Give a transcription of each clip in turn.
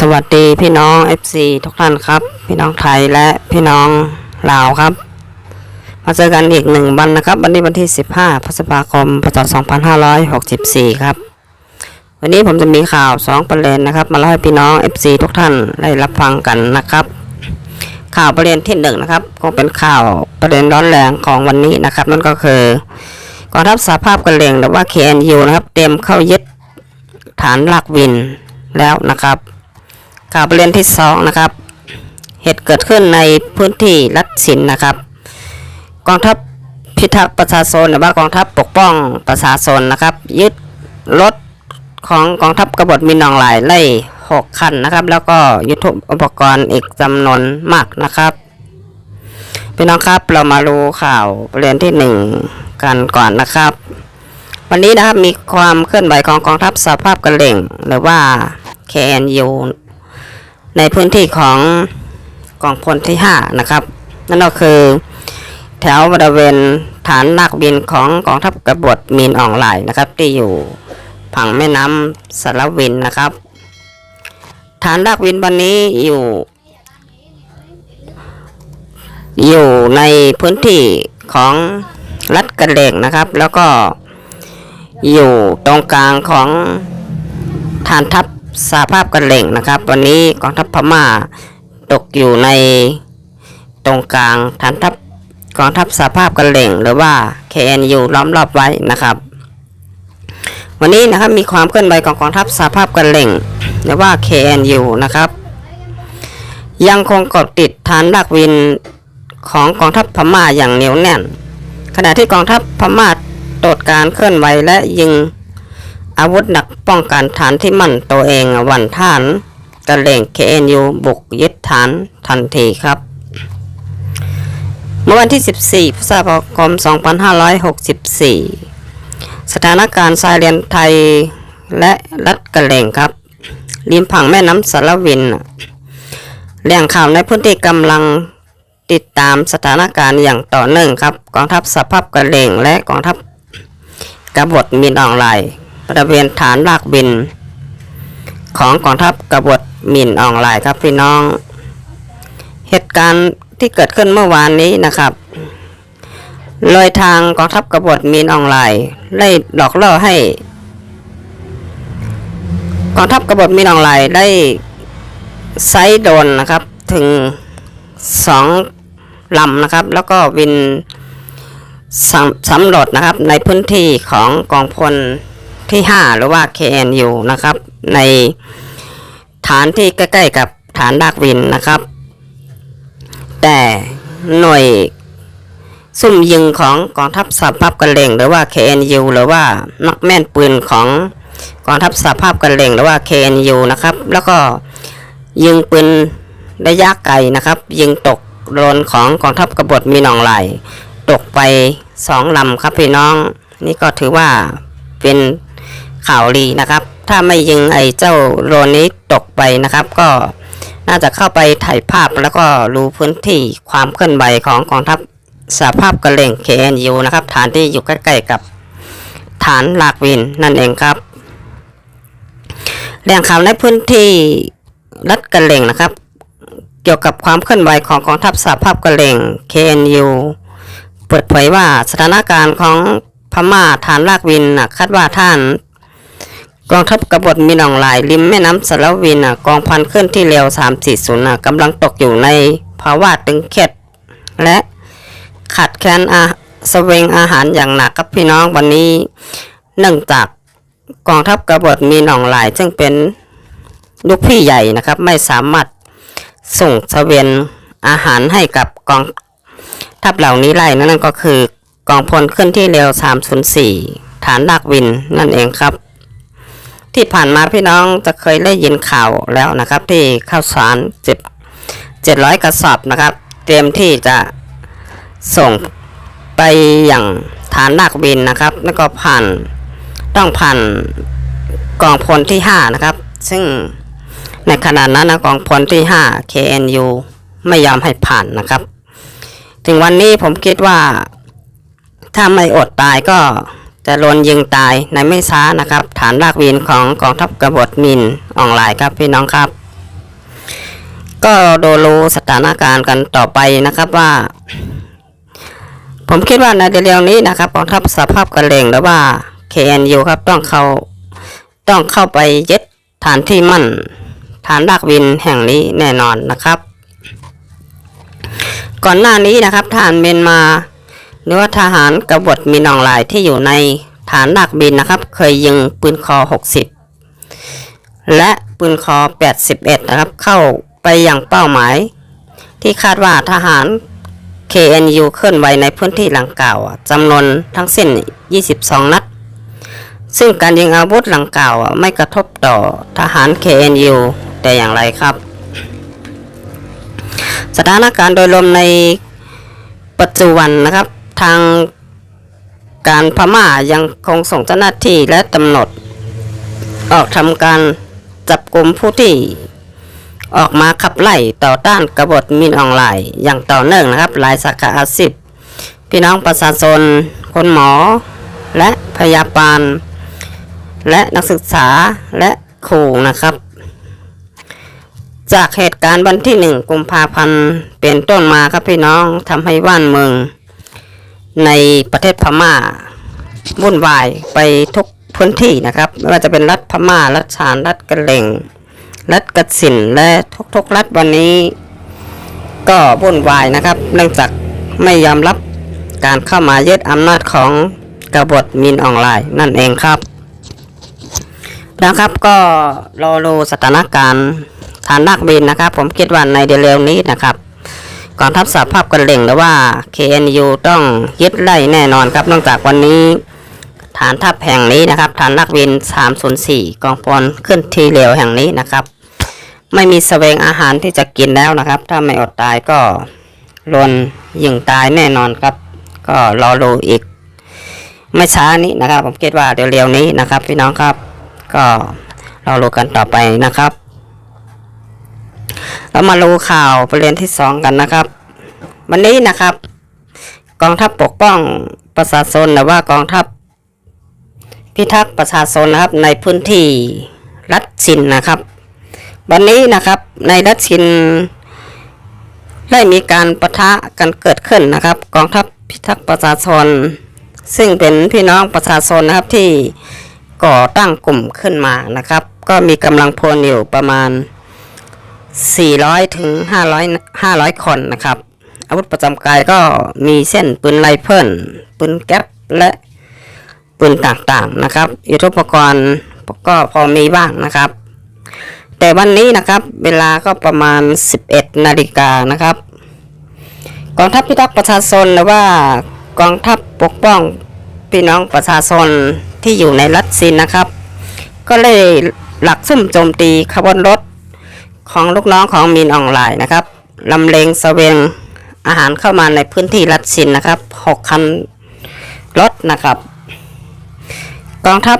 สวัสดีพี่น้อง FC ทุกท่านครับ พี่น้องไทยและพี่น้องลาวครับ มาเจอกันอีกหนึ่งวันนะครับ วันนี้วันที่ 15พฤษภาคมพศ2564 ครับ วันนี้ผมจะมีข่าว 2 ประเด็นนะครับ มาเล่าให้พี่น้อง FC ทุกท่านได้รับฟังกันนะครับ ข่าวประเด็นที่หนึ่งนะครับก็เป็นข่าวประเด็นร้อนแรงของวันนี้นะครับ นั่นก็คือกองทัพสหภาพกะเหรี่ยงหรือว่า KNU นะครับเตรียมเข้ายึดฐานหลักวินแล้วนะครับ ข่าวประเด็นที่สองนะครับ เหตุเกิดขึ้นในพื้นที่รัฐสินนะครับ กองทัพพิทักษ์ประชาชนหรือว่ากองทัพปกป้องประชาชนนะครับ ยึดรถของกองทัพกบฏมีนองหลายไล่หกคันนะครับ แล้วก็ยุทธอุปกรณ์อีกจำนวนมากนะครับพี่น้องครับเรามารู้ข่าวประเด็นที่หนึ่งกันก่อนนะครับ วันนี้นะครับมีความเคลื่อนไหวของกองทัพสหภาพกระเด่งหรือว่า KNU ในพื้นที่ของกองพลที่ 5 นะครับ นั่นก็คือ แถวบริเวณฐานนักบินของกองทัพกบฏมีนอ่องไหลายนะครับ ที่อยู่ผังแม่น้ำสารวินนะครับ ฐานนักบินวันนี้อยู่ อยู่ในพื้นที่ของรัฐกระเหลงนะครับ แล้วก็อยู่ตรงกลางของฐานทัพ สหภาพกะเหล่งนะครับ วันนี้กองทัพพม่าตกอยู่ในตรงกลางฐานทัพกองทัพสหภาพกะเหล่ง หรือว่า KNU ล้อมรอบไว้นะครับ วันนี้นะครับมีความเคลื่อนไหวของกองทัพสหภาพกะเหล่ง หรือว่า KNU นะครับ ยังคงเกาะติดฐานดักวินของกองทัพพม่าอย่างเหนียวแน่น ขณะที่กองทัพพม่าตรวจการเคลื่อนไหวและยิง อาวุธหนักป้องกันฐานที่มั่นตัวเองวันท่านกระเหล่ง KNU บุกยึดฐานทันทีครับ เมื่อวันที่ 14พฤษภาคม 2564 สถานการณ์ชายแดนไทยและรัฐกระเลงครับริมผังแม่น้ำสารวินแหล่งข่าวในพื้นที่กำลังติดตามสถานการณ์อย่างต่อเนื่องครับ กองทัพสภาพกระเลงและกองทัพกบฏมีนออนไลน์ บริเวณฐานลากบิน ของกองทัพกบฏหมิ่นออนไลน์ครับพี่น้อง เหตุการณ์ที่เกิดขึ้นเมื่อวานนี้นะครับเลยทางกองทัพกบฏมีนออนไลน์ได้หลอกล่อให้ กองทัพกบฏมีนออนไลน์ได้ไซด์โดนนะครับถึงสองลำนะครับ แล้วก็วินสำรวจนะครับในพื้นที่ของกองพล ที่ 5 หรือว่า KNU นะครับ ในฐานที่ใกล้ๆกับฐานดากวินนะครับ แต่หน่วยซุ่มยิงของกองทัพสหภาพกะเหรี่ยงหรือว่า KNU หรือว่านักแม่นปืนของกองทัพสหภาพกะเหรี่ยงหรือว่า KNU นะครับ แล้วก็ยิงปืนระยะไกลนะครับ ยิงตกโดนของกองทัพกบฏมีหนองไหลตกไปสองลำครับพี่น้อง นี่ก็ถือว่าเป็น ข่าวดีนะครับ ถ้าไม่ยิงไอ้เจ้าโรนี้ตกไปนะครับ ก็น่าจะเข้าไปถ่ายภาพแล้วก็รู้พื้นที่ความเคลื่อนไหวของกองทัพสหภาพกระเหรี่ยง KNU นะครับ ฐานที่อยู่ใกล้ๆกับฐานลากวินนั่นเองครับแหล่งข่าวในพื้นที่รัฐกระเหรี่ยงนะครับ เกี่ยวกับความเคลื่อนไหวของกองทัพสหภาพกระเหรี่ยง KNU เปิดเผยว่าสถานการณ์ของพม่าฐานลากวินนะคาดว่าท่าน กองทัพกบฏมีหนองหลายริมแม่น้ำสารวินน่ะกองพันเคลื่อนที่เร็ว 340น่ะกำลังตกอยู่ในภาวะตึงเครียดและขาดแคลนอาเสเวงอาหารอย่างหนักครับพี่น้องวันนี้ เนื่องจากกองทัพกบฏมีหนองหลาย ซึ่งเป็นลูกพี่ใหญ่นะครับ ไม่สามารถส่งเสวียนอาหารให้กับกองทัพเหล่านี้ไล่นั่นก็คือกองพลเคลื่อนที่เร็ว 304 ฐานดักวินนั่นเองครับ ที่ผ่านมาพี่น้องจะเคยได้ยินข่าวแล้วนะครับ ที่ข้าวสารเจ็ดเจ็ดร้อยกระสอบนะครับ เตรียมที่จะส่งไปอย่างฐานดักวินนะครับ แล้วก็ผ่านต้องผ่านกองพลที่ 5 นะครับ ซึ่งในขณะนั้นนะกองพลที่ 5 KNU ไม่ยอมให้ผ่านนะครับ ถึงวันนี้ผมคิดว่า ถ้าไม่อดตายก็ จะโดนยิงตายในไม่ช้านะครับ ฐานรากวินของกองทัพกบฏมินออนไลน์ครับพี่น้องครับ ก็ดูรู้สถานการณ์กันต่อไปนะครับว่า ผมคิดว่าในเร็วนี้นะครับกองทัพสภาพกระเลงหรือว่า KNU ครับต้องเข้าต้องเข้าไปยึดฐานที่มั่น ฐานดักบินแห่งนี้แน่นอนนะครับ ก่อนหน้านี้นะครับทหารเมียนมา หรือว่าทหารกบฏมีนองลายที่อยู่ในฐานดักบินนะครับ เคยยิงปืนคอ 60 และปืนคอ 81 นะครับ เข้าไปอย่างเป้าหมาย ที่คาดว่าทหาร KNU เคลื่อนไหวในพื้นที่หลังเก่าจำนวนทั้งสิ้น 22 นัด ซึ่งการยิงอาวุธหลังเก่าไม่กระทบต่อทหาร KNU แต่อย่างไรครับ สถานการณ์โดยรวมในปัจจุบันนะครับ ทางการพม่ายังคงส่งเจ้าหน้าที่และตำรวจออกทำการจับกลุ่มผู้ที่ออกมาขับไล่ต่อต้านกบฏมินออนไลน์อย่างต่อเนื่องนะครับหลายสาขาอาชีพพี่น้องประชาชนคนหมอ และพยาบาลและนักศึกษาและครูนะครับ จากเหตุการณ์วันที่หนึ่งกุมภาพันธ์เป็นต้นมาครับพี่น้องทำให้บ้านเมือง ในประเทศพม่าวุ่นวายไปทุกพื้นที่นะครับ ไม่ว่าจะเป็นรัฐพม่า รัฐชานรัฐกระเหลงรัฐกระสินและทุกๆรัฐวันนี้ ก็วุ่นวายนะครับ เนื่องจากไม่ยอมรับการเข้ามายึดอำนาจของกบฏมินออนไลน์นั่นเองครับนะครับก็รอดูสถานการณ์ฐานนักบินนะครับ ผมคิดว่าในเร็วนี้นะครับ กองทัพสหภาพกันเล่งหรือว่า KNU ต้องยึดไล่แน่นอนครับนองจากวันนี้ ฐานทัพแห่งนี้นะครับ ฐานนักบิน 304 กองพลขึ้นทีเหลวแห่งนี้นะครับ ไม่มีเสวงอาหารที่จะกินแล้วนะครับ ถ้าไม่อดตายก็ลวนยิงตายแน่นอนครับ ก็รอดูอีก ไม่ช้านี้นะครับ ผมคิดว่าเดี๋ยวเร็วนี้นะครับ พี่น้องครับ ก็รอรู้กันต่อไปนะครับ เรามารู้ข่าวประเด็นที่สองกันนะครับ วันนี้นะครับ กองทัพปกป้องประชาชนหรือว่ากองทัพพิทักษ์ประชาชนนะครับในพื้นที่รัฐชินนะครับ วันนี้นะครับในรัฐชินได้มีการประทะกันเกิดขึ้นนะครับ กองทัพพิทักษ์ประชาชน ซึ่งเป็นพี่น้องประชาชนนะครับที่ก่อตั้งกลุ่มขึ้นมานะครับ ก็มีกำลังพลอยู่ประมาณ 400 ถึง 500 500 คนนะครับ อาวุธประจำกายก็มีเส้นปืนไรเฟิลปืนแก๊ปและปืนต่างๆนะครับยุทธปกรณ์ก็พอมีบ้างนะครับ แต่วันนี้นะครับเวลาก็ประมาณ 11 นาฬิกานะครับกองทัพพิทักษ์ประชาชนหรือว่ากองทัพปกป้องพี่น้องประชาชนที่อยู่ในรัฐซินนะครับ ก็เลยหลักซุ่มโจมตีขบวนรถ ของลูกน้องของมินออนไลน์นะครับลำเลงสเสวงอาหารเข้ามาในพื้นที่รัฐชินนะครับหกคันรถนะครับ กองทัพ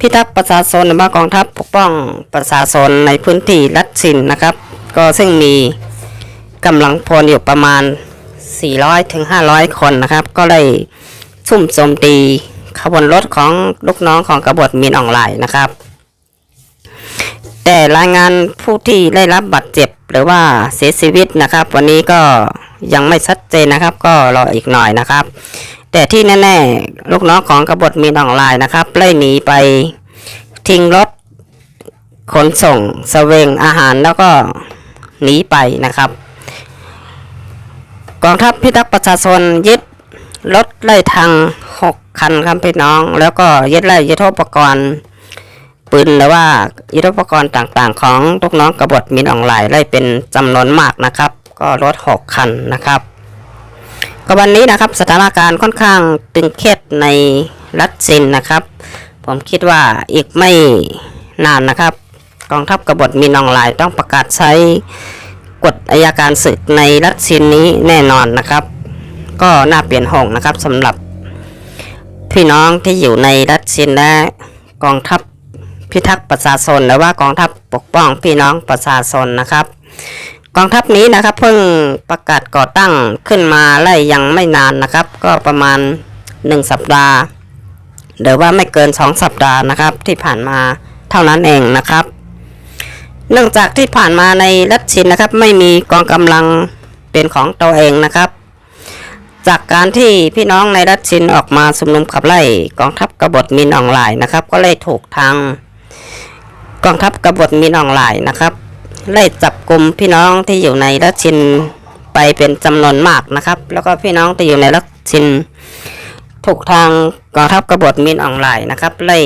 พิทักษ์ประชาชนหรือว่ากองทัพปกป้องประชาชนในพื้นที่รัฐชินนะครับ ก็ซึ่งมีกำลังพลอยู่ประมาณ 400ถึง500 คนนะครับ ก็ได้ซุ่มโจมตีขบวนรถของลูกน้องของกบฏมินออนไลน์นะครับ แต่รายงานผู้ที่ได้รับบาดเจ็บหรือว่าเสียชีวิตนะครับ วันนี้ก็ยังไม่ชัดเจนนะครับ ก็รออีกหน่อยนะครับ แต่ที่แน่ๆลูกน้องของกบฏมีนออนไลน์นะครับไล่หนีไปทิ้งรถขนส่งเสเวงอาหารแล้วก็หนีไปนะครับ กองทัพพิทักษ์ประชาชนยึดรถไล่ทางหกคันครับพี่น้อง แล้วก็ยึดไล่ยุทโธปกรณ์ ปืนหรือว่ายุทธปกรณ์ต่างๆ ของลูกน้องกบฏมินออนไลน์ไล่เป็นจำนวนมากนะครับ ก็รถหกคันนะครับก็วันนี้นะครับสถานการณ์ค่อนข้างตึงเครียดในรัสเซียนะครับ ผมคิดว่าอีกไม่นานนะครับกองทัพกบฏมินออนไลน์ต้องประกาศใช้กฎอายการศึกในรัสเซียนี้แน่นอนนะครับ ก็น่าเปลี่ยนห้องนะครับสำหรับพี่น้องที่อยู่ในรัสเซียและกองทัพ พิทักษ์ประชาชนหรือว่ากองทัพปกป้องพี่น้องประชาชนนะครับ กองทัพนี้นะครับเพิ่งประกาศก่อตั้งขึ้นมาไล่ยังไม่นานนะครับ ก็ประมาณ 1 สัปดาห์หรือว่าไม่เกิน 2 สัปดาห์นะครับ ที่ผ่านมาเท่านั้นเองนะครับ เนื่องจากที่ผ่านมาในรัชชินนะครับ ไม่มีกองกำลังเป็นของตัวเองนะครับ จากการที่พี่น้องในรัชชินออกมาชุมนุมขับไล่กองทัพกบฏมินออนไลน์นะครับ ก็เลยถูกทาง กองทัพกบฏมินออนไลน์นะครับไล่จับกลุ่มพี่น้องที่อยู่ในรัชชินไปเป็นจำนวนมากนะครับ แล้วก็พี่น้องที่อยู่ในรัชชินถูกทางกองทัพกบฏมินออนไลน์นะครับไล่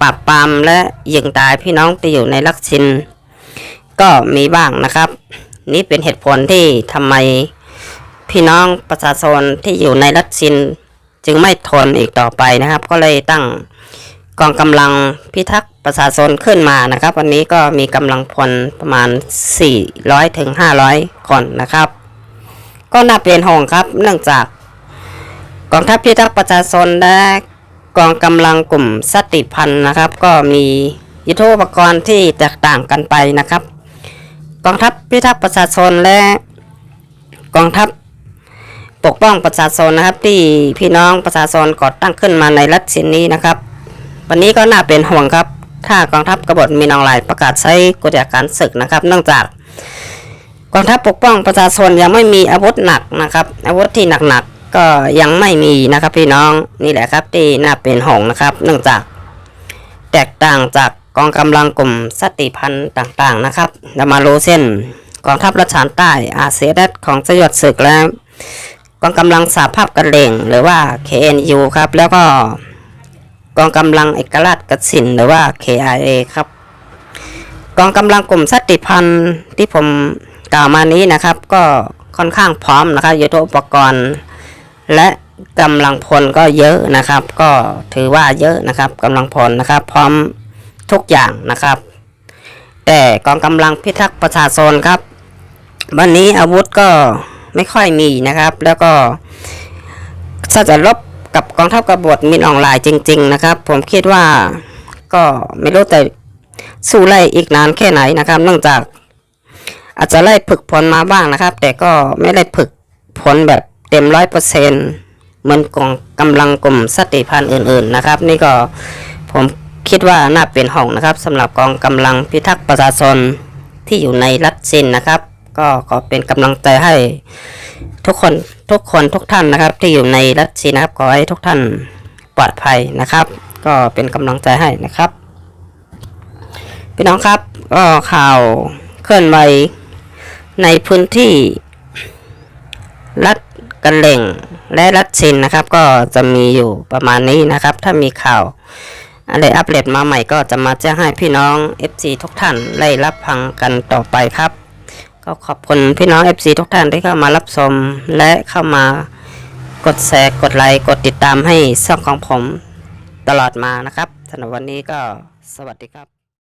ปราบปรามและยิงตายพี่น้องที่อยู่ในรักชินก็มีบ้างนะครับ นี่เป็นเหตุผลที่ทำไมพี่น้องประชาชนที่อยู่ในรัชชินจึงไม่ทนอีกต่อไปนะครับ ก็เลยตั้งกองกำลังพิทักษ์ ประชาชนขึ้นมานะครับ วันนี้ก็มีกำลังพลประมาณ 400ถึง500 คนนะครับ ก็น่าเป็นห่วงครับเนื่องจากกองทัพพิทักษ์ประชาชนและกองกำลังกลุ่มสติพันธ์นะครับ ก็มียุทโธปกรณ์ที่แตกต่างกันไปนะครับ กองทัพพิทักษ์ประชาชนและกองทัพปกป้องประชาชนนะครับ ที่พี่น้องประชาชนก่อตั้งขึ้นมาในรัฐเช่นนี้นะครับ วันนี้ก็น่าเป็นห่วงครับ ถ้ากองทัพกบฏมีนองลายประกาศใช้กฎอัยการศึกนะครับ เนื่องจากกองทัพปกป้องประชาชนยังไม่มีอาวุธหนักนะครับ อาวุธที่หนักๆก็ยังไม่มีนะครับพี่น้องนี่แหละครับที่น่าเป็นห่วงนะครับ เนื่องจากแตกต่างจากกองกำลังกลุ่มสติพันธ์ต่างๆนะครับเรามารู้เส้นกองทัพรัชานใต้อาเซียดของสยดศึกและกองกำลังสาภาพกระเล่งหรือว่า KNU ครับแล้วก็ กองกำลังเอกราชกสินหรือว่า KIA ครับ กองกำลังกลุ่มสติพันธ์ที่ผมกล่าวมานี้นะครับ ก็ค่อนข้างพร้อมนะครับยุทโธปกรณ์ และกำลังพลก็เยอะนะครับ ก็ถือว่าเยอะนะครับกำลังพลนะครับ พร้อมทุกอย่างนะครับ แต่กองกำลังพิทักษ์ประชาชนครับ วันนี้อาวุธก็ไม่ค่อยมีนะครับ แล้วก็ถ้าจะลบ กับกองทัพกบฏมินออนไลน์จริง ๆ นะครับ ผมคิดว่าก็ไม่รู้แต่สู้ไล่อีกนานแค่ไหนนะครับ เนื่องจากอาจจะไล่ฝึกผลมาบ้างนะครับ แต่ก็ไม่ได้ฝึกผลแบบเต็มร้อยเปอร์เซ็นเหมือนกองกำลังกลุ่มสติพันธ์อื่น ๆ นะครับ นี่ก็ผมคิดว่าน่าเป็นห่วงนะครับสำหรับกองกำลังพิทักษ์ประชาชนที่อยู่ในรัฐซินนะครับ ก็ขอเป็นกำลังใจให้ทุกคน ทุกคนทุกท่านนะครับ ที่อยู่ในรัฐซินะครับขอให้ทุกท่านปลอดภัยนะครับ ก็เป็นกำลังใจให้นะครับพี่น้องครับก็ข่าวเคลื่อนไหวในพื้นที่รัฐกันเหล่งและรัฐชินนะครับ ก็จะมีอยู่ประมาณนี้นะครับ ถ้ามีข่าวอะไรอัปเดตมาใหม่ก็จะมาแจ้งให้พี่น้อง FC ทุกท่านได้รับฟังกันต่อไปครับ ก็ขอบคุณพี่น้อง FC ทุกท่านที่เข้ามารับชมและเข้ามากดแชร์กดไลค์กดติดตามให้ช่องของผมตลอดมานะครับสำหรับวันนี้ก็สวัสดีครับ